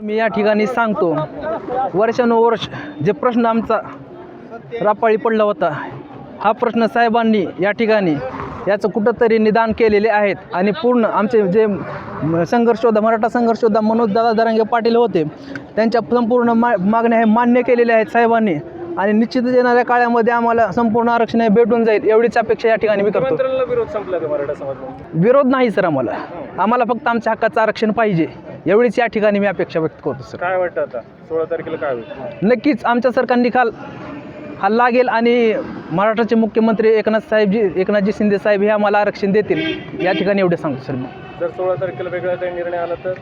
मी या ठिकाणी सांगतो. वर्षानुवर्ष जे प्रश्न आमचा रापाळी पडला होता हा प्रश्न साहेबांनी या ठिकाणी याचं कुठंतरी निदान केलेले आहेत आणि पूर्ण आमचे जे म- संघर्ष योद्धा मराठा संघर्ष योद्धा मनोजदादा दरांगे पाटील होते त्यांच्या संपूर्ण मा मागण्या हे मान्य केलेल्या आहेत साहेबांनी. आणि निश्चितच येणाऱ्या काळामध्ये आम्हाला संपूर्ण आरक्षण हे भेटून जाईल एवढीच अपेक्षा या ठिकाणी मी करतो. विरोध नाही सर आम्हाला. आम्हाला फक्त आमच्या हक्काचं आरक्षण पाहिजे. एवढीच या ठिकाणी मी अपेक्षा व्यक्त करतो सर काय वाटतं आता? सोळा तारखेला काय होईल? नक्कीच आमच्या सरकार निकाल हा लागेल आणि महाराष्ट्राचे मुख्यमंत्री एकनाथ साहेबजी एकनाथजी शिंदे साहेब हे आम्हाला आरक्षण देतील या ठिकाणी एवढे सांगतो सर मी. जर सोळा तारखेला वेगळा काही निर्णय आला तर?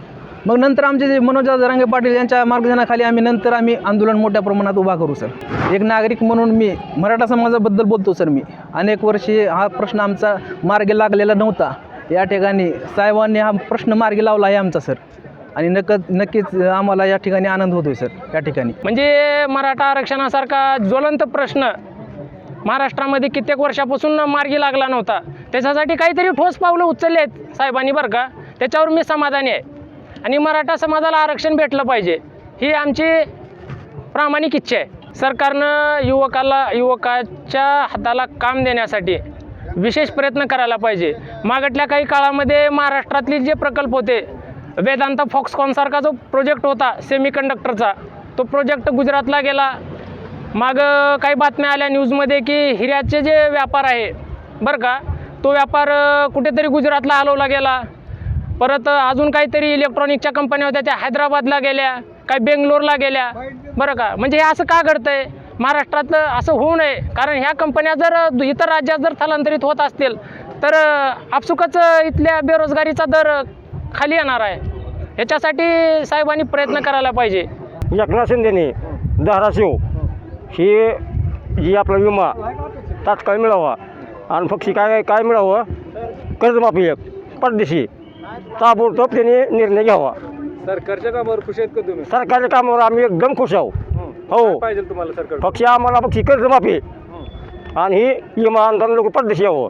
मग नंतर आमचे जे मनोज जरांगे पाटील यांच्या मार्गदर्शनाखाली आम्ही नंतर आम्ही आंदोलन मोठ्या प्रमाणात उभा करू सर एक नागरिक म्हणून मी मराठा समाजाबद्दल बोलतो सर मी. अनेक वर्षे हा प्रश्न आमचा मार्गी लागलेला नव्हता. या ठिकाणी साहेबांनी हा प्रश्न मार्गी लावला आहे आमचा सर आणि नक नक्कीच आम्हाला या ठिकाणी आनंद होतोय सर या ठिकाणी. म्हणजे मराठा आरक्षणासारखा ज्वलंत प्रश्न महाराष्ट्रामध्ये कित्येक वर्षापासून मार्गी लागला नव्हता. त्याच्यासाठी काहीतरी ठोस पावलं उचलले आहेत साहेबांनी बरं का. त्याच्यावर मी समाधानी आहे. आणि मराठा समाजाला आरक्षण भेटलं पाहिजे ही आमची प्रामाणिक इच्छा आहे. सरकारनं युवकाला युवकाच्या हाताला काम देण्यासाठी विशेष प्रयत्न करायला पाहिजे. मागटल्या काही काळामध्ये महाराष्ट्रातले जे प्रकल्प होते वेदांत फॉक्सकॉनसारखा जो प्रोजेक्ट होता सेमीकंडक्टरचा तो प्रोजेक्ट गुजरातला गेला. माग काही बातम्या आल्या न्यूजमध्ये की हिऱ्याचे जे व्यापार आहे बरं का तो व्यापार कुठेतरी गुजरातला हलवला गेला. परत अजून काहीतरी इलेक्ट्रॉनिकच्या कंपन्या होत्या त्या हैदराबादला गेल्या काही बेंगलोरला गेल्या. बरं का म्हणजे हे असं का घडतंय? महाराष्ट्रात असं होऊ नये कारण ह्या कंपन्या जर इतर राज्यात जर स्थलांतरित होत असतील तर आपसुकच इथल्या बेरोजगारीचा दर खाली येणार आहे. ह्याच्यासाठी साहेबांनी प्रयत्न करायला पाहिजे. एकनाथ शिंदेने धाराशिव ही जी आपला विमा तात्काळ मिळावा. आणि फक्त काय काय मिळावं? कर्जमाफी एक परदेशी. ताबडतोब त्यांनी निर्णय घ्यावा. सरकारच्या कामावर खुश आहेत का तुम्ही? सरकारच्या कामावर आम्ही एकदम खुश आहोत हो. पाहिजे तुम्हाला सरकार फक्त आम्हाला फक्त कर्जमाफी. आणि ही विमा आंदोलन लोक परदेशी यावं.